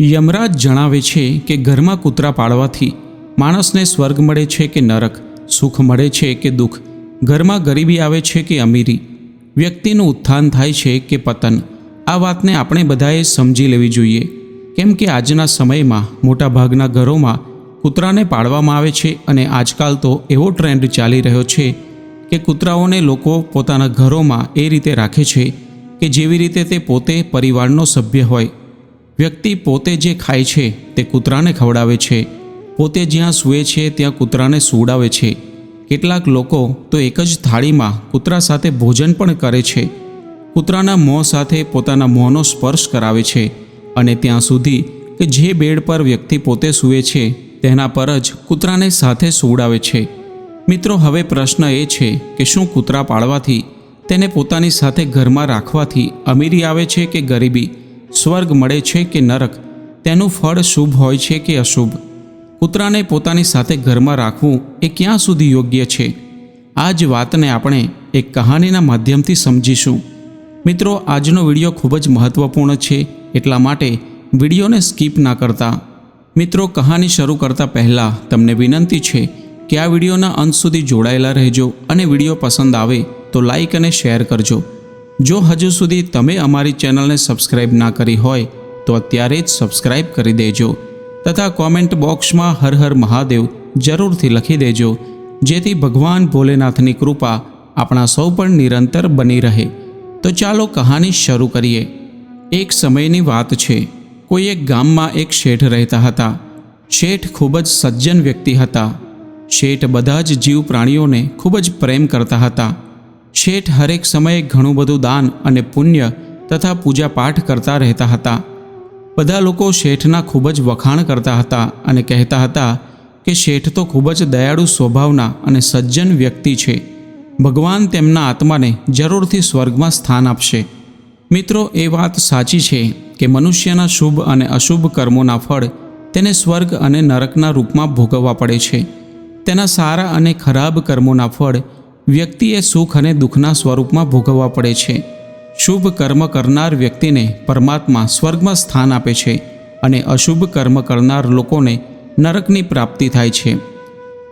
યમરાજ જણાવે છે કે ઘરમાં કૂતરા પાળવાથી માણસને સ્વર્ગ મળે છે કે નરક, સુખ મળે છે કે દુઃખ. ઘરમાં ગરીબી આવે છે કે અમીરી. વ્યક્તિનું ઉત્થાન થાય છે કે પતન. આ વાતને આપણે બધાએ સમજી લેવી જોઈએ. કેમ કે આજના સમયમાં મોટાભાગના ઘરોમાં કૂતરાને પાળવામાં આવે છે અને આજકાલ તો એવો ટ્રેન્ડ ચાલી રહ્યો છે કે કૂતરાઓને લોકો પોતાના ઘરોમાં એ રીતે રાખે છે કે જેવી રીતે તે પોતે પરિવારનો સભ્ય હોય વ્યક્તિ પોતે જે ખાય છે તે કૂતરાને ખવડાવે છે. પોતે જ્યાં સૂએ છે ત્યાં કૂતરાને સુવડાવે છે. કેટલાક લોકો તો એક જ થાળીમાં કૂતરા સાથે ભોજન પણ કરે છે. કૂતરાના મોં સાથે પોતાના મોંનો સ્પર્શ કરાવે છે અને ત્યાં સુધી કે જે બેડ પર વ્યક્તિ પોતે સૂવે છે તેના પર જ કૂતરાને સાથે સુવડાવે છે. મિત્રો, હવે પ્રશ્ન એ છે કે શું કૂતરા પાળવાથી, તેને પોતાની સાથે ઘરમાં રાખવાથી અમીરી આવે છે કે ગરીબી? સ્વર્ગ મળે છે કે નરક? તેનું ફળ શુભ હોય છે કે અશુભ? કૂતરાને પોતાની સાથે ઘરમાં રાખવું એ ક્યાં સુધી યોગ્ય છે? આ જ વાતને આપણે એક કહાનીના માધ્યમથી સમજીશું. મિત્રો, આજનો વીડિયો ખૂબ જ મહત્ત્વપૂર્ણ છે, એટલા માટે વિડીયોને સ્કીપ ના કરતા. મિત્રો, કહાની શરૂ કરતાં પહેલાં તમને વિનંતી છે કે આ વિડીયોના અંત સુધી જોડાયેલા રહેજો અને વીડિયો પસંદ આવે તો લાઈક અને શેર કરજો. જો હજુ સુધી તમે અમારી ચેનલને સબસ્ક્રાઇબ ના કરી હોય, તો અત્યારે જ સબસ્ક્રાઇબ કરી દેજો. તથા કોમેન્ટ બોક્સમાં હર હર મહાદેવ જરૂરથી લખી દેજો, જેથી ભગવાન ભોલેનાથની કૃપા આપણા સૌ પર નિરંતર બની રહે. તો ચાલો કહાની શરૂ કરીએ. એક સમયની વાત છે. કોઈ એક ગામમાં એક શેઠ રહેતા હતા. શેઠ ખૂબ જ સજ્જન વ્યક્તિ હતા. શેઠ બધા જ જીવ પ્રાણીઓને ખૂબ જ પ્રેમ કરતા હતા. શેઠ હરેક સમયે ઘણું બધું દાન અને પુણ્ય તથા પૂજા પાઠ કરતા રહેતા હતા. બધા લોકો શેઠના ખૂબ જ વખાણ કરતા હતા અને કહેતા હતા કે શેઠ તો ખૂબ જ દયાળુ સ્વભાવના અને સજ્જન વ્યક્તિ છે. ભગવાન તેમના આત્માને જરૂરથી સ્વર્ગમાં સ્થાન આપશે. મિત્રો, એ વાત સાચી છે કે મનુષ્યના શુભ અને અશુભ કર્મોના ફળ તેને સ્વર્ગ અને નરકના રૂપમાં ભોગવવા પડે છે. તેના સારા અને ખરાબ કર્મોના ફળ વ્યક્તિએ સુખ અને દુઃખના સ્વરૂપમાં ભોગવવા પડે છે. શુભ કર્મ કરનાર વ્યક્તિને પરમાત્મા સ્વર્ગમાં સ્થાન આપે છે અને અશુભ કર્મ કરનાર લોકોને નરકની પ્રાપ્તિ થાય છે.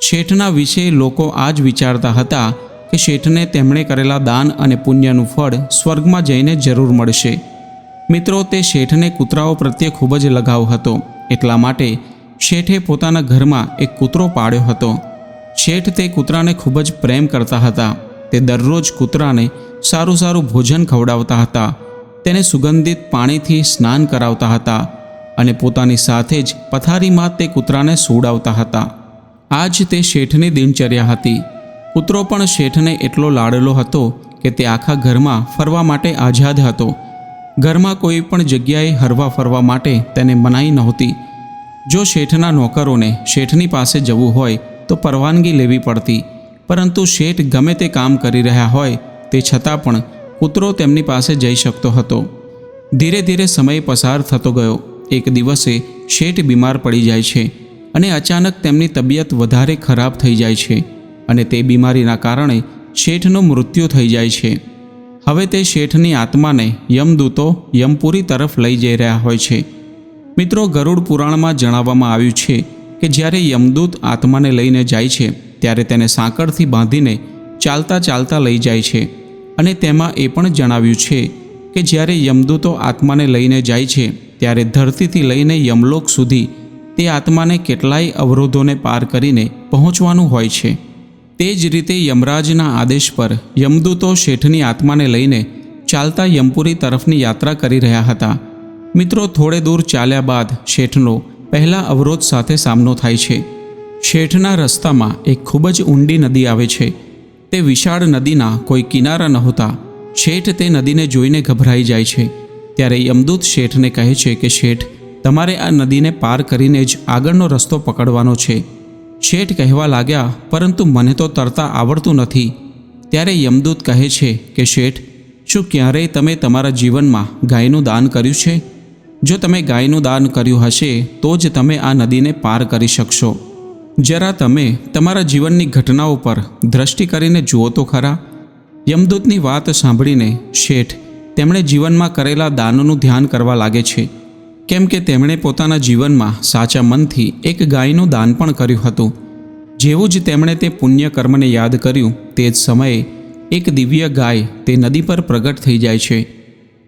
શેઠના વિશે લોકો આ જ વિચારતા હતા કે શેઠને તેમણે કરેલા દાન અને પુણ્યનું ફળ સ્વર્ગમાં જઈને જરૂર મળશે. મિત્રો, તે શેઠને કૂતરાઓ પ્રત્યે ખૂબ જ લગાવ હતો. એટલા માટે શેઠે પોતાના ઘરમાં એક કૂતરો પાળ્યો હતો. શેઠ તે કૂતરાને ખૂબ જ પ્રેમ કરતા હતા. તે દરરોજ કૂતરાને સારું સારું ભોજન ખવડાવતા હતા. તેને સુગંધિત પાણીથી સ્નાન કરાવતા હતા અને પોતાની સાથે જ પથારીમાં તે કૂતરાને સુવડાવતા હતા. આ જ તે શેઠની દિનચર્યા હતી. કૂતરો પણ શેઠને એટલો લાડેલો હતો કે તે આખા ઘરમાં ફરવા માટે આઝાદ હતો. ઘરમાં કોઈ પણ જગ્યાએ હરવા ફરવા માટે તેને મનાઈ નહોતી. જો શેઠના નોકરોને શેઠની પાસે જવું હોય તો પરવાનગી લેવી પડતી. પરંતુ શેઠ ગમે તે કામ કરી રહ્યા હોય, તે છતાં પણ કૂતરો તેમની પાસે જઈ શકતો હતો. ધીરે ધીરે સમય પસાર થતો ગયો. એક દિવસે શેઠ બીમાર પડી જાય છે અને અચાનક તેમની તબિયત વધારે ખરાબ થઈ જાય છે અને તે બીમારીના કારણે શેઠનું મૃત્યુ થઈ જાય છે. હવે તે શેઠની આત્માને યમદૂતો યમપુરી તરફ લઈ જઈ રહ્યા હોય છે. મિત્રો, ગરુડ પુરાણમાં જણાવવામાં આવ્યું છે કે જ્યારે યમદૂત આત્માને લઈને જાય છે, ત્યારે તેને સાંકળથી બાંધીને ચાલતા ચાલતા લઈ જાય છે. અને તેમાં એ પણ જણાવ્યું છે કે જ્યારે યમદૂતો આત્માને લઈને જાય છે, ત્યારે ધરતીથી લઈને યમલોક સુધી તે આત્માને કેટલાય અવરોધોને પાર કરીને પહોંચવાનું હોય છે. તે જ રીતે યમરાજના આદેશ પર યમદૂતો શેઠની આત્માને લઈને ચાલતા યમપુરી તરફની યાત્રા કરી રહ્યા હતા. મિત્રો, થોડે દૂર ચાલ્યા બાદ શેઠનો પહેલા અવરોધ સાથે સામનો થાય છે. શેઠના રસ્તામાં એક ખૂબ જ ઊંડી નદી આવે છે. તે વિશાળ નદીના કોઈ કિનારા નહોતા. શેઠ તે નદીને જોઈને ગભરાઈ જાય છે. ત્યારે યમદૂત શેઠને કહે છે કે, શેઠ, તમારે આ નદીને પાર કરીને જ આગળનો રસ્તો પકડવાનો છે. શેઠ કહેવા લાગ્યા, પરંતુ મને તો તરતા આવડતું નથી. ત્યારે યમદૂત કહે છે કે, શેઠ, શું ક્યારેય તમે તમારા જીવનમાં ગાયનું દાન કર્યું છે? જો તમે ગાયનું દાન કર્યું હશે, તો જ તમે આ નદીને પાર કરી શકશો. જરા તમે તમારા જીવનની ઘટનાઓ પર દ્રષ્ટિ કરીને જુઓ તો ખરા. યમદૂતની વાત સાંભળીને શેઠ તેમણે જીવનમાં કરેલા દાનનું ધ્યાન કરવા લાગે છે. કેમ કે તેમણે પોતાના જીવનમાં સાચા મનથી એક ગાયનું દાન પણ કર્યું હતું. જેવું જ તેમણે તે પુણ્ય કર્મને યાદ કર્યું, તે જ સમયે એક દિવ્ય ગાય તે નદી પર પ્રગટ થઈ જાય છે.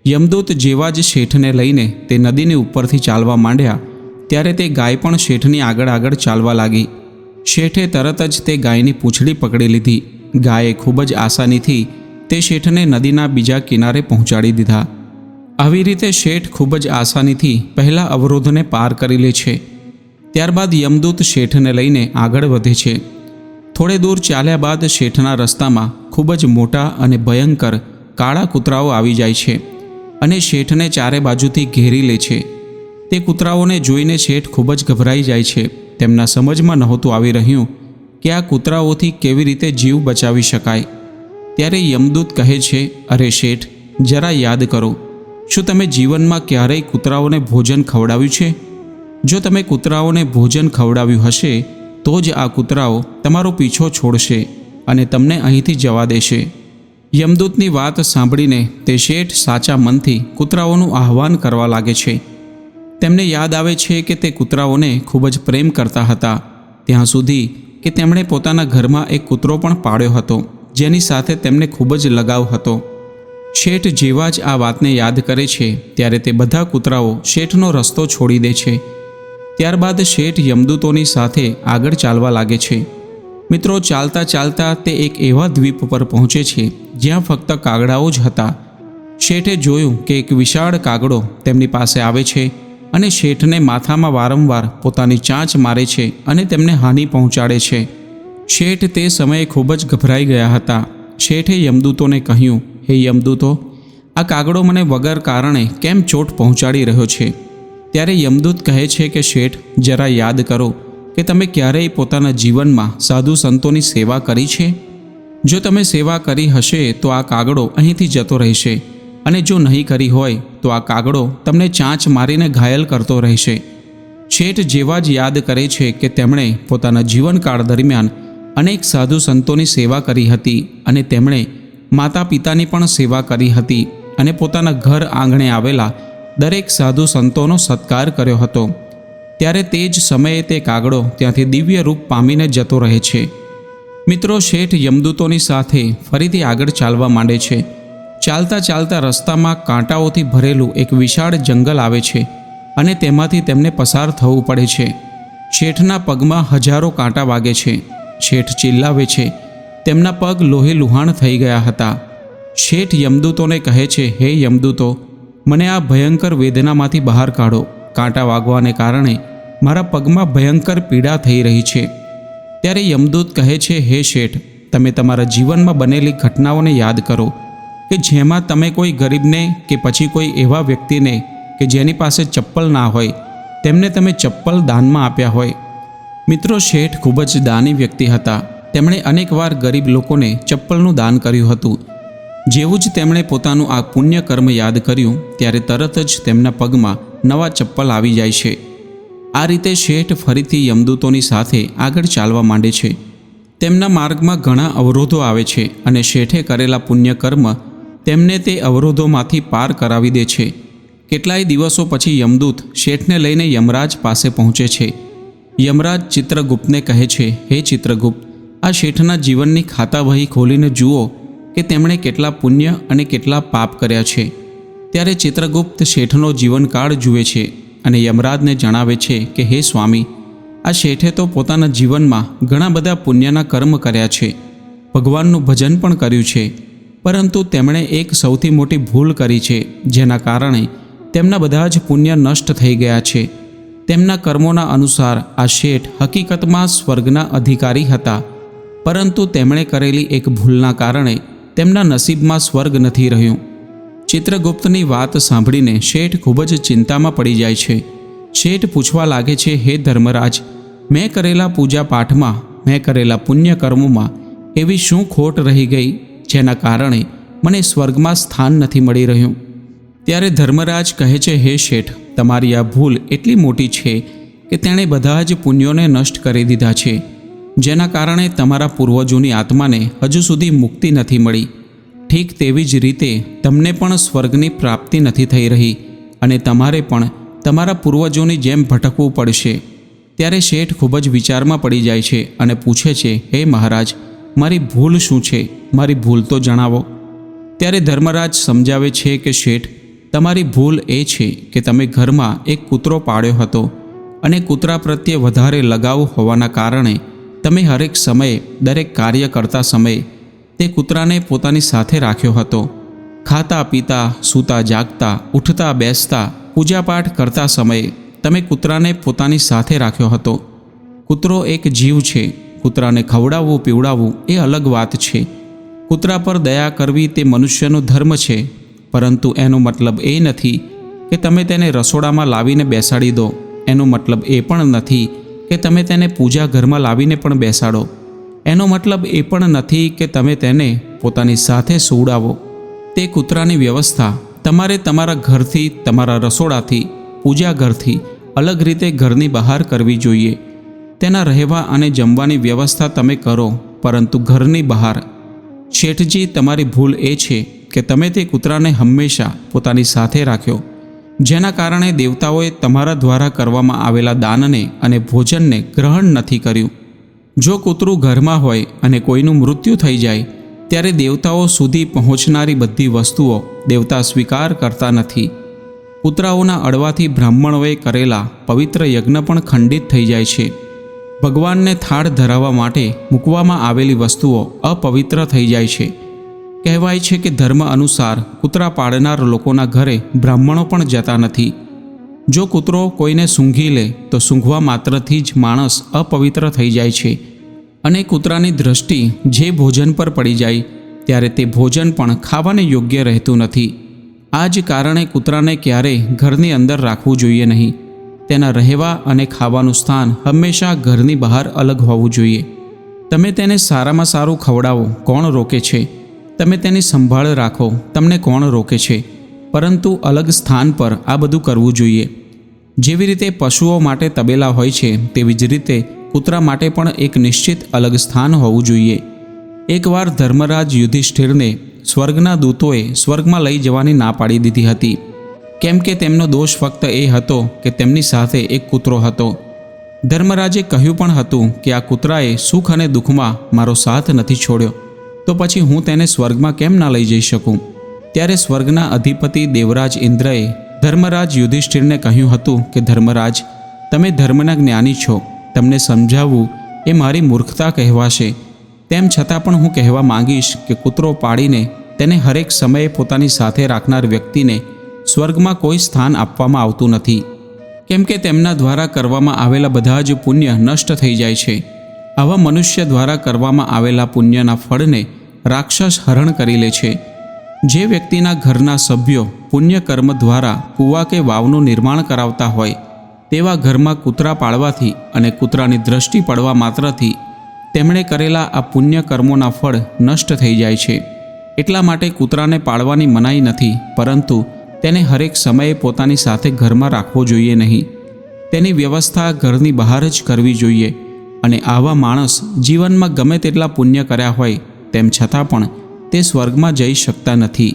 યમદૂત જેવા જ શેઠને લઈને તે નદીની ઉપરથી ચાલવા માંડ્યા, ત્યારે તે ગાય પણ શેઠની આગળ આગળ ચાલવા લાગી. શેઠે તરત જ તે ગાયની પૂંછડી પકડી લીધી. ગાયે ખૂબ જ આસાનીથી તે શેઠને નદીના બીજા કિનારે પહોંચાડી દીધા. આવી રીતે શેઠ ખૂબ જ આસાનીથી પહેલા અવરોધને પાર કરી લે છે. ત્યારબાદ યમદૂત શેઠને લઈને આગળ વધે છે. થોડે દૂર ચાલ્યા બાદ શેઠના રસ્તામાં ખૂબ જ મોટા અને ભયંકર કાળા કૂતરાઓ આવી જાય છે. અને શેઠને ચારે બાજુથી ઘેરી લે છે. તે કૂતરાઓને જોઈને શેઠ ખૂબ જ ગભરાઈ જાય છે. તેમના સમજમાં નહોતું આવી રહ્યું કે આ કૂતરાઓથી કેવી રીતે જીવ બચાવી શકાય. ત્યારે યમદૂત કહે છે, અરે શેઠ, જરા યાદ કરો, શું તમે જીવનમાં ક્યારેય કૂતરાઓને ભોજન ખવડાવ્યું છે? જો તમે કૂતરાઓને ભોજન ખવડાવ્યું હશે, તો જ આ કૂતરાઓ તમારો પીછો છોડશે અને તમને અહીંથી જવા દેશે. યમદૂતની વાત સાંભળીને તે શેઠ સાચા મનથી કૂતરાઓનું આહવાન કરવા લાગે છે. તેમને યાદ આવે છે કે તે કૂતરાઓને ખૂબ જ પ્રેમ કરતા હતા. ત્યાં સુધી કે તેમણે પોતાના ઘરમાં એક કૂતરો પણ પાળ્યો હતો, જેની સાથે તેમને ખૂબ જ લગાવ હતો. શેઠ જેવા જ આ વાતને યાદ કરે છે ત્યારે તે બધા કૂતરાઓ શેઠનો રસ્તો છોડી દે છે. ત્યારબાદ શેઠ યમદૂતોની સાથે આગળ ચાલવા લાગે છે. મિત્રો, ચાલતા ચાલતા તે એક એવા દ્વીપ પર પહોંચે છે જ્યાં ફક્ત કાગડાઓ જ હતા. શેઠે જોયું કે એક વિશાળ કાગડો તેમની પાસે આવે છે અને શેઠને માથામાં વારંવાર પોતાની ચાંચ મારે છે અને તેમને હાનિ પહોંચાડે છે. શેઠ તે સમયે ખૂબ જ ગભરાઈ ગયા હતા. શેઠે યમદૂતોને કહ્યું, હે યમદૂતો, આ કાગડો મને વગર કારણે કેમ ચોટ પહોંચાડી રહ્યો છે? ત્યારે યમદૂત કહે છે કે, શેઠ, જરા યાદ કરો કે તમે ક્યારેય પોતાના જીવનમાં સાધુ સંતોની સેવા કરી છે? જો તમે સેવા કરી હશે તો આ કાગડો અહીંથી જતો રહેશે. અને જો નહીં કરી હોય તો આ કાગડો તમને ચાંચ મારીને ઘાયલ કરતો રહેશે. છેઠ જેવા જ યાદ કરે છે કે તેમણે પોતાના જીવનકાળ દરમિયાન અનેક સાધુ સંતોની સેવા કરી હતી અને તેમણે માતા પિતાની પણ સેવા કરી હતી અને પોતાના ઘર આંગણે આવેલા દરેક સાધુ સંતોનો સત્કાર કર્યો હતો. ત્યારે તે જ સમયે તે કાગડો ત્યાંથી દિવ્ય રૂપ પામીને જતો રહે છે. મિત્રો, શેઠ યમદૂતોની સાથે ફરીથી આગળ ચાલવા માંડે છે. ચાલતા ચાલતા રસ્તામાં કાંટાઓથી ભરેલું એક વિશાળ જંગલ આવે છે અને તેમાંથી તેમને પસાર થવું પડે છે. શેઠના પગમાં હજારો કાંટા વાગે છે. શેઠ ચિલ્લાવે છે. તેમના પગ લોહે લુહાણ થઈ ગયા હતા. શેઠ યમદૂતોને કહે છે, હે યમદૂતો, મને આ ભયંકર વેદનામાંથી બહાર કાઢો. કાંટા વાગવાને કારણે મારા પગમાં ભયંકર પીડા થઈ રહી છે. ત્યારે યમદૂત કહે છે, હે શેઠ, તમે તમારા જીવનમાં બનેલી ઘટનાઓને યાદ કરો કે જેમાં તમે કોઈ ગરીબને કે પછી કોઈ એવા વ્યક્તિને કે જેની પાસે ચપ્પલ ના હોય, તેમને તમે ચપ્પલ દાનમાં આપ્યા હોય. મિત્રો, શેઠ ખૂબ જ દાની વ્યક્તિ હતા. તેમણે અનેકવાર ગરીબ લોકોને ચપ્પલનું દાન કર્યું હતું. જેવું જ તેમણે પોતાનું આ પુણ્ય કર્મ યાદ કર્યું, ત્યારે તરત જ તેમના પગમાં નવા ચપ્પલ આવી જાય છે. આ રીતે શેઠ ફરીથી યમદૂતોની સાથે આગળ ચાલવા માંડે છે. તેમના માર્ગમાં ઘણા અવરોધો આવે છે અને શેઠે કરેલા પુણ્ય કર્મ તેમને તે અવરોધોમાંથી પાર કરાવી દે છે. કેટલાય દિવસો પછી યમદૂત શેઠને લઈને યમરાજ પાસે પહોંચે છે. યમરાજ ચિત્રગુપ્તને કહે છે, હે ચિત્રગુપ્ત, આ શેઠના જીવનની ખાતા વહી ખોલીને જુઓ કે તેમણે કેટલા પુણ્ય અને કેટલા પાપ કર્યા છે. ત્યારે ચિત્રગુપ્ત શેઠનો જીવનકાળ જુએ છે. અને યમરાજને જણાવે છે કે, હે સ્વામી, આ શેઠે તો પોતાના જીવનમાં ઘણા બધા પુણ્યના કર્મ કર્યા છે. ભગવાનનું ભજન પણ કર્યું છે. પરંતુ તેમણે એક સૌથી મોટી ભૂલ કરી છે, જેના કારણે તેમના બધા જ પુણ્ય નષ્ટ થઈ ગયા છે. તેમના કર્મોના અનુસાર આ શેઠ હકીકતમાં સ્વર્ગના અધિકારી હતા. પરંતુ તેમણે કરેલી એક ભૂલના કારણે તેમના નસીબમાં સ્વર્ગ નથી રહ્યું. ચિત્રગુપ્તની વાત સાંભળીને શેઠ ખૂબ જ ચિંતામાં પડી જાય છે. શેઠ પૂછવા લાગે છે, હે ધર્મરાજ, મેં કરેલા પૂજા પાઠમાં, મેં કરેલા પુણ્ય કર્મોમાં એવી શું ખોટ રહી ગઈ જેના કારણે મને સ્વર્ગમાં સ્થાન નથી મળી રહ્યું? ત્યારે ધર્મરાજ કહે છે, હે શેઠ, તમારી આ ભૂલ એટલી મોટી છે કે તેણે બધા જ પુણ્યોને નષ્ટ કરી દીધા છે, જેના કારણે તમારા પૂર્વજોની આત્માને હજુ સુધી મુક્તિ નથી મળી. ઠીક તેવી જ રીતે તમને પણ સ્વર્ગની પ્રાપ્તિ નથી થઈ રહી અને તમારે પણ તમારા પૂર્વજોની જેમ ભટકવું પડશે. ત્યારે શેઠ ખૂબ જ વિચારમાં પડી જાય છે અને પૂછે છે, હે મહારાજ, મારી ભૂલ શું છે? મારી ભૂલ તો જણાવો. ત્યારે ધર્મરાજ સમજાવે છે કે શેઠ, તમારી ભૂલ એ છે કે તમે ઘરમાં એક કૂતરો પાળ્યો હતો અને કૂતરા પ્રત્યે વધારે લગાવ હોવાના કારણે તમે હરેક સમયે દરેક કાર્ય કરતા સમયે તે કૂતરાને પોતાની સાથે રાખ્યો હતો. ખાતા, પીતા, સૂતા, જાગતા, ઉઠતા, બેસતા પૂજાપાઠ કરતા સમયે તમે કૂતરાને પોતાની સાથે રાખ્યો હતો. કૂતરો એક જીવ છે. કૂતરાને ખવડાવવું, પીવડાવવું એ અલગ વાત છે. કૂતરા પર દયા કરવી તે મનુષ્યનો ધર્મ છે. પરંતુ એનો મતલબ એ નથી કે તમે તેને રસોડામાં લાવીને બેસાડી દો. એનો મતલબ એ પણ નથી કે તમે તેને પૂજા ઘરમાં લાવીને પણ બેસાડો. એનો મતલબ એ પણ નથી કે તમે તેને પોતાની સાથે સુવડાવો. તે કૂતરાની વ્યવસ્થા. તમારે તમારા ઘરથી, તમારા રસોડાથી, પૂજા ઘરથી અલગ રીતે ઘરની બહાર કરવી જોઈએ. તેના રહેવા અને જમવાની વ્યવસ્થા તમે કરો, પરંતુ ઘરની બહાર. શેઠજી, તમારી ભૂલ એ છે કે તમે તે કૂતરાને હંમેશા પોતાની સાથે રાખ્યો, જેના કારણે દેવતાઓએ તમારા દ્વારા કરવામાં આવેલા દાનને અને ભોજનને ગ્રહણ નથી કર્યું. જો કૂતરું ઘરમાં હોય અને કોઈનું મૃત્યુ થઈ જાય, ત્યારે દેવતાઓ સુધી પહોંચનારી બધી વસ્તુઓ દેવતા સ્વીકાર કરતા નથી. કૂતરાઓના અડવાથી બ્રાહ્મણોએ કરેલા પવિત્ર યજ્ઞ પણ ખંડિત થઈ જાય છે. ભગવાનને થાળ ધરાવવા માટે મૂકવામાં આવેલી વસ્તુઓ અપવિત્ર થઈ જાય છે. કહેવાય છે કે ધર્મ અનુસાર કૂતરા પાળનાર લોકોના ઘરે બ્રાહ્મણો પણ જતા નથી. જો કૂતરો કોઈને સૂંઘી લે, તો સૂંઘવા માત્રથી જ માણસ અપવિત્ર થઈ જાય છે. અને કૂતરાની દ્રષ્ટિ જે ભોજન પર પડી જાય, ત્યારે તે ભોજન પણ ખાવાને યોગ્ય રહેતું નથી. આ જ કારણે કૂતરાને ક્યારેય ઘરની અંદર રાખવું જોઈએ નહીં. તેના રહેવા અને ખાવાનું સ્થાન હંમેશા ઘરની બહાર અલગ હોવું જોઈએ. તમે તેને સારામાં સારું ખવડાવો, કોણ રોકે છે? તમે તેની સંભાળ રાખો, તમને કોણ રોકે છે? પરંતુ અલગ સ્થાન પર આ બધું કરવું જોઈએ. જેવી રીતે પશુઓ માટે તબેલા હોય છે, તેવી જ રીતે કૂતરા માટે પણ એક નિશ્ચિત અલગ સ્થાન હોવું જોઈએ. એકવાર ધર્મરાજ યુધિષ્ઠિરને સ્વર્ગના દૂતોએ સ્વર્ગમાં લઈ જવાની ના પાડી દીધી હતી. કેમ કે તેમનો દોષ ફક્ત એ હતો કે તેમની સાથે એક કૂતરો હતો. ધર્મરાજે કહ્યું પણ હતું કે આ કૂતરાએ સુખ અને દુઃખમાં મારો સાથ નથી છોડ્યો. તો પછી હું તેને સ્વર્ગમાં કેમ ના લઈ જઈ શકું? ત્યારે સ્વર્ગના અધિપતિ દેવરાજ ઇન્દ્રએ ધર્મરાજ યુધિષ્ઠિરને કહ્યું હતું કે, ધર્મરાજ, તમે ધર્મના જ્ઞાની છો. તમને સમજાવવું એ મારી મૂર્ખતા કહેવાશે. તેમ છતાં પણ હું કહેવા માંગીશ કે, કૂતરો પાડીને તેને હરેક સમયે પોતાની સાથે રાખનાર વ્યક્તિને સ્વર્ગમાં કોઈ સ્થાન આપવામાં આવતું નથી. કેમ કે તેમના દ્વારા કરવામાં આવેલા બધા જ પુણ્ય નષ્ટ થઈ જાય છે. આવા મનુષ્ય દ્વારા કરવામાં આવેલા પુણ્યના ફળને રાક્ષસ હરણ કરી લે છે. જે વ્યક્તિના ઘરના સભ્યો પુણ્ય કર્મ દ્વારા કૂવા કે વાવનું નિર્માણ કરાવતા હોય, તેવા ઘરમાં કૂતરા પાળવાથી અને કૂતરાની દ્રષ્ટિ પડવા માત્રથી તેમણે કરેલા આ પુણ્ય કર્મોના ફળ નષ્ટ થઈ જાય છે. એટલા માટે કૂતરાને પાળવાની મનાઈ નથી, પરંતુ તેને હરેક સમયે પોતાની સાથે ઘરમાં રાખવો જોઈએ નહીં. તેની વ્યવસ્થા ઘરની બહાર જ કરવી જોઈએ અને આવા માણસ જીવનમાં ગમે તેટલા પુણ્ય કર્યા હોય, તેમ છતાં પણ તે સ્વર્ગમાં જઈ શકતા નથી.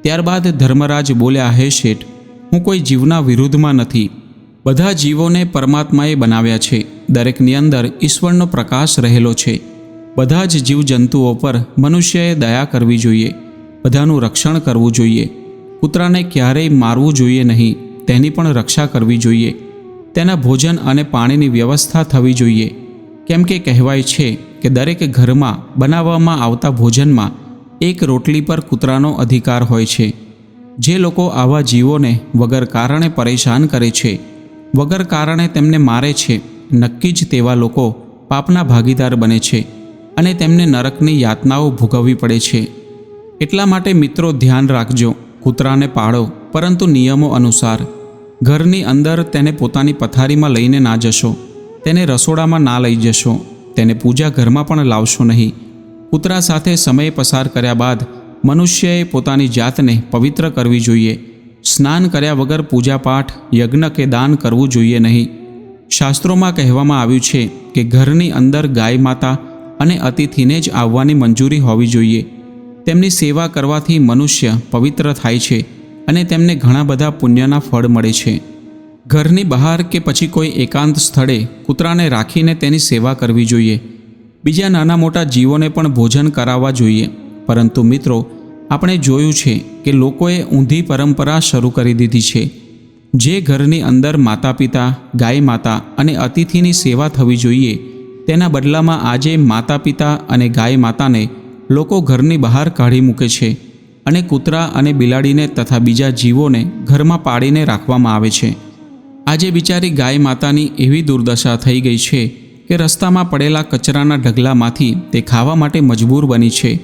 ત્યારબાદ ધર્મરાજ બોલ્યા, હે શેઠ, હું કોઈ જીવના વિરુદ્ધમાં નથી. બધા જીવોને પરમાત્માએ બનાવ્યા છે. દરેકની અંદર ઈશ્વરનો પ્રકાશ રહેલો છે. બધા જ જીવજંતુઓ પર મનુષ્યએ દયા કરવી જોઈએ. બધાનું રક્ષણ કરવું જોઈએ. કૂતરાને ક્યારેય મારવું જોઈએ નહીં. તેની પણ રક્ષા કરવી જોઈએ. તેના ભોજન અને પાણીની વ્યવસ્થા થવી જોઈએ. કેમ કે કહેવાય છે કે દરેક ઘરમાં બનાવવામાં આવતા ભોજનમાં એક રોટલી પર કૂતરાનો અધિકાર હોય છે. જે લોકો આવા જીવોને વગર કારણે પરેશાન કરે છે, વગર કારણે તેમને મારે છે, નક્કી જ તેવા લોકો પાપના ભાગીદાર બને છે અને તેમને નરકની યાતનાઓ ભોગવવી પડે છે. એટલા માટે મિત્રો ધ્યાન રાખજો, કૂતરાને પાળો, પરંતુ નિયમો અનુસાર. ઘરની અંદર તેને પોતાની પથારીમાં લઈને ના જશો, તેને રસોડામાં ના લઈ જશો, તેને પૂજા ઘરમાં પણ લાવશો નહીં. કૂતરા સાથે સમય પસાર કર્યા બાદ મનુષ્યએ પોતાની જાતને પવિત્ર કરવી જોઈએ. સ્નાન કર્યા વગર પૂજાપાઠ, યજ્ઞ કે દાન કરવું જોઈએ નહીં. શાસ્ત્રોમાં કહેવામાં આવ્યું છે કે ઘરની અંદર ગાય માતા અને અતિથિને જ આવવાની મંજૂરી હોવી જોઈએ. તેમની સેવા કરવાથી મનુષ્ય પવિત્ર થાય છે અને તેમને ઘણા બધા પુણ્યના ફળ મળે છે. ઘરની બહાર કે પછી કોઈ એકાંત સ્થળે કૂતરાને રાખીને તેની સેવા કરવી જોઈએ. બીજા નાના મોટા જીવોને પણ ભોજન કરાવવા જોઈએ. પરંતુ મિત્રો, આપણે જોયું છે કે લોકોએ ઊંધી પરંપરા શરૂ કરી દીધી છે. જે ઘરની અંદર માતા પિતા ગાય માતા અને અતિથિની સેવા થવી જોઈએ, તેના બદલામાં આજે માતા પિતા અને ગાય માતાને લોકો ઘરની બહાર કાઢી મૂકે છે અને કૂતરા અને બિલાડીને તથા બીજા જીવોને ઘરમાં પાડીને રાખવામાં આવે છે. આજે બિચારી ગાય માતાની એવી દુર્દશા થઈ ગઈ છે કે રસ્તામાં પડેલા કચરાના ઢગલામાંથી તે ખાવા માટે મજબૂર બની છે.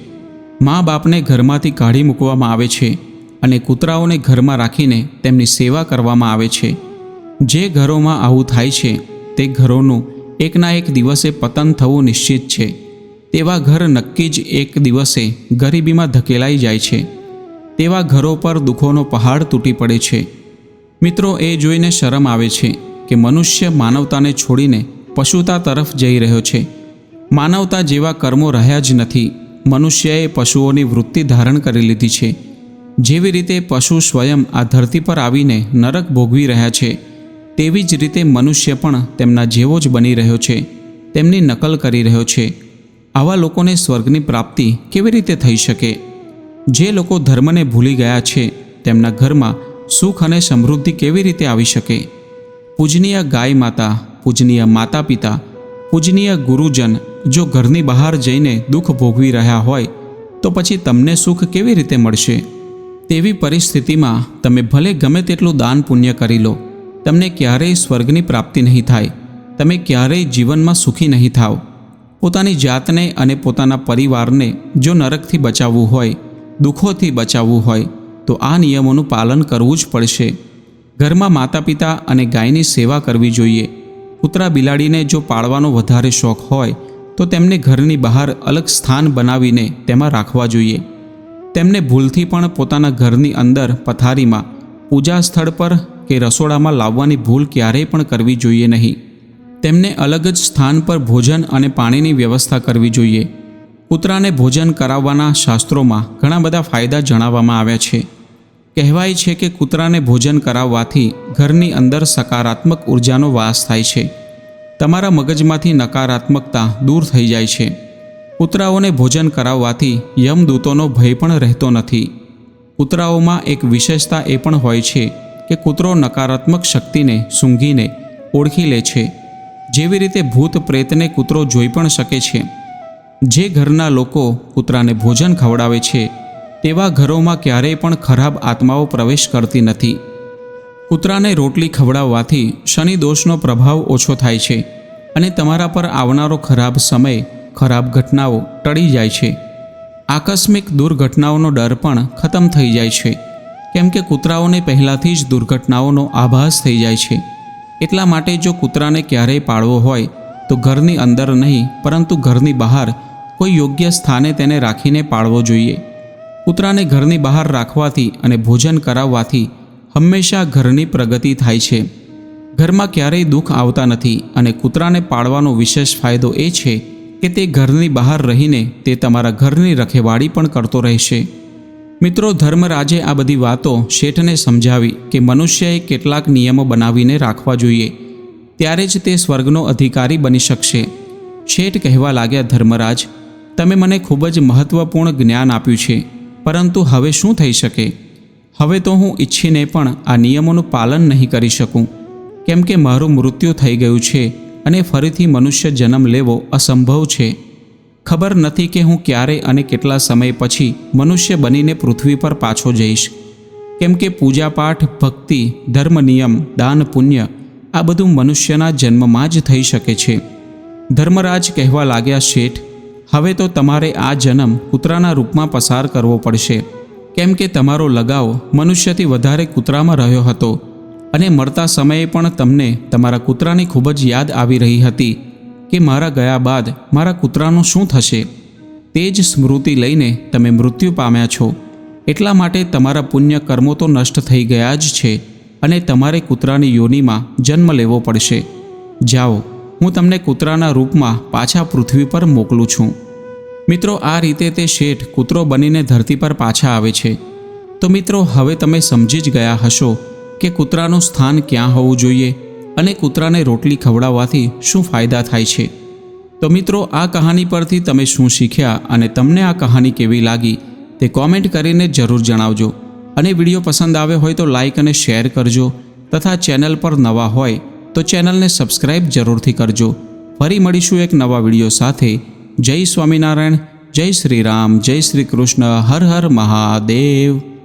મા બાપને ઘરમાંથી કાઢી મૂકવામાં આવે છે અને કૂતરાઓને ઘરમાં રાખીને તેમની સેવા કરવામાં આવે છે. જે ઘરોમાં આવું થાય છે, તે ઘરોનું એકના એક દિવસે પતન થવું નિશ્ચિત છે. તેવા ઘર નક્કી જ એક દિવસે ગરીબીમાં ધકેલાઈ જાય છે. તેવા ઘરો પર દુઃખોનો પહાડ તૂટી પડે છે. મિત્રો, એ જોઈને શરમ આવે છે કે મનુષ્ય માનવતાને છોડીને પશુતા તરફ જઈ રહ્યો છે. માનવતા જેવા કર્મો રહ્યા જ નથી. મનુષ્યએ પશુઓની વૃત્તિ ધારણ કરી લીધી છે. જેવી રીતે પશુ સ્વયં આ ધરતી પર આવીને નરક ભોગવી રહ્યા છે, તેવી જ રીતે મનુષ્ય પણ તેમના જેવો જ બની રહ્યો છે, તેમની નકલ કરી રહ્યો છે. આવા લોકોને સ્વર્ગની પ્રાપ્તિ કેવી રીતે થઈ શકે? જે લોકો ધર્મને ભૂલી ગયા છે, તેમના ઘરમાં સુખ અને સમૃદ્ધિ કેવી રીતે આવી શકે? પૂજનીય ગાય માતા, પૂજનીય માતા પિતા, પૂજનીય ગુરુજન જો ઘરની બહાર જઈને દુઃખ ભોગવી રહ્યા હોય, તો પછી તમને સુખ કેવી રીતે મળશે? તેવી પરિસ્થિતિમાં તમે ભલે ગમે તેટલું દાન પુણ્ય કરી લો, તમને ક્યારેય સ્વર્ગની પ્રાપ્તિ નહીં થાય, તમે ક્યારેય જીવનમાં સુખી નહીં થાવ. પોતાની જાતને અને પોતાના પરિવારને જો નરકથી બચાવવું હોય, દુઃખોથી બચાવવું હોય, તો આ નિયમોનું પાલન કરવું જ પડશે. ઘરમાં માતા પિતા અને ગાયની સેવા કરવી જોઈએ. કૂતરા બિલાડીને જો પાળવાનો વધારે શોખ હોય, તો તેમને ઘરની બહાર અલગ સ્થાન બનાવીને તેમાં રાખવા જોઈએ. તેમને ભૂલથી પણ પોતાના ઘરની અંદર પથારીમાં, પૂજા સ્થળ પર કે રસોડામાં લાવવાની ભૂલ ક્યારેય પણ કરવી જોઈએ નહીં. તેમને અલગ જ સ્થાન પર ભોજન અને પાણીની વ્યવસ્થા કરવી જોઈએ. કૂતરાને ભોજન કરાવવાના શાસ્ત્રોમાં ઘણા બધા ફાયદા જણાવવામાં આવ્યા છે. કહેવાય છે કે કૂતરાને ભોજન કરાવવાથી ઘરની અંદર સકારાત્મક ઉર્જાનો વાસ થાય છે. તમારા મગજમાંથી નકારાત્મકતા દૂર થઈ જાય છે. કૂતરાઓને ભોજન કરાવવાથી યમદૂતોનો ભય પણ રહેતો નથી. કૂતરાઓમાં એક વિશેષતા એ પણ હોય છે કે કૂતરો નકારાત્મક શક્તિને સૂંઘીને ઓળખી લે છે. જેવી રીતે ભૂત પ્રેતને કૂતરો જોઈ પણ શકે છે. જે ઘરના લોકો કૂતરાને ભોજન ખવડાવે છે તેવા ઘરોમાં ક્યારેય પણ ખરાબ આત્માઓ પ્રવેશ કરતી નથી. કૂતરાને રોટલી ખવડાવવાથી શનિ દોષનો પ્રભાવ ઓછો થાય છે અને તમારા પર આવનારો ખરાબ સમય, ખરાબ ઘટનાઓ ટળી જાય છે. આકસ્મિક દુર્ઘટનાઓનો ડર પણ ખતમ થઈ જાય છે. કેમ કે કૂતરાઓને પહેલાંથી જ દુર્ઘટનાઓનો આભાસ થઈ જાય છે. એટલા માટે જો કૂતરાને ક્યારેય પાળવો હોય, તો ઘરની અંદર નહીં, પરંતુ ઘરની બહાર કોઈ યોગ્ય સ્થાને તેને રાખીને પાળવો જોઈએ. કૂતરાને ઘરની બહાર રાખવાથી અને ભોજન કરાવવાથી હંમેશા ઘરની પ્રગતિ થાય છે. ઘરમાં ક્યારેય દુઃખ આવતા નથી અને કૂતરાને પાળવાનો વિશેષ ફાયદો એ છે કે તે ઘરની બહાર રહીને તે તમારા ઘરની રખેવાળી પણ કરતો રહેશે. મિત્રો, ધર્મરાજે આ બધી વાતો શેઠને સમજાવી કે મનુષ્યએ કેટલાક નિયમો બનાવીને રાખવા જોઈએ. ત્યારે જ તે સ્વર્ગનો અધિકારી બની શકશે. શેઠ કહેવા લાગ્યા, ધર્મરાજ, તમે મને ખૂબ જ મહત્વપૂર્ણ જ્ઞાન આપ્યું છે. પરંતુ હવે શું થઈ શકે? હવે તો હું ઈચ્છીને પણ આ નિયમોનું પાલન નહીં કરી શકું. કેમ કે મારું મૃત્યુ થઈ ગયું છે અને ફરીથી મનુષ્ય જન્મ લેવો અસંભવ છે. ખબર નથી કે હું ક્યારે અને કેટલા સમય પછી મનુષ્ય બનીને પૃથ્વી પર પાછો જઈશ. કેમ કે પૂજાપાઠ, ભક્તિ, ધર્મ નિયમ, દાન, પુણ્ય આ બધું મનુષ્યના જન્મમાં જ થઈ શકે છે. ધર્મરાજ કહેવા લાગ્યા શેઠ હવે તો તમારે આ જન્મ કૂતરાના રૂપમાં પસાર કરવો પડશે. કેમ કે તમારો લગાવ મનુષ્યથી વધારે કૂતરામાં રહ્યો હતો અને મળતા સમયે પણ તમને તમારા કૂતરાની ખૂબ જ યાદ આવી રહી હતી કે મારા ગયા બાદ મારા કૂતરાનું શું થશે. તે જ સ્મૃતિ લઈને તમે મૃત્યુ પામ્યા છો. એટલા માટે તમારા પુણ્ય કર્મો તો નષ્ટ થઈ ગયા જ છે અને તમારે કૂતરાની યોનિમાં જન્મ લેવો પડશે. જાઓ હું તમને કૂતરાના રૂપમાં પાછા પૃથ્વી પર મોકલું છું. મિત્રો, આ રીતે તે શેઠ કૂતરો બનીને ધરતી પર પાછા આવે છે. તો મિત્રો, હવે તમે સમજી જ ગયા હશો કે કૂતરાનું સ્થાન ક્યાં હોવું જોઈએ અને કૂતરાને રોટલી ખવડાવવાથી શું ફાયદા થાય છે. તો મિત્રો, આ કહાની પરથી તમે શું શીખ્યા અને તમને આ કહાની કેવી લાગી તે કોમેન્ટ કરીને જરૂર જણાવજો. અને વીડિયો પસંદ આવ્યો હોય તો લાઇક અને શેર કરજો તથા ચેનલ પર નવા હોય તો ચેનલને સબસ્ક્રાઇબ જરૂરથી કરજો. ફરી મળીશું એક નવા વીડિયો સાથે. જય સ્વામિનારાયણ, જય શ્રી રામ, જય શ્રી કૃષ્ણ, હર હર મહાદેવ.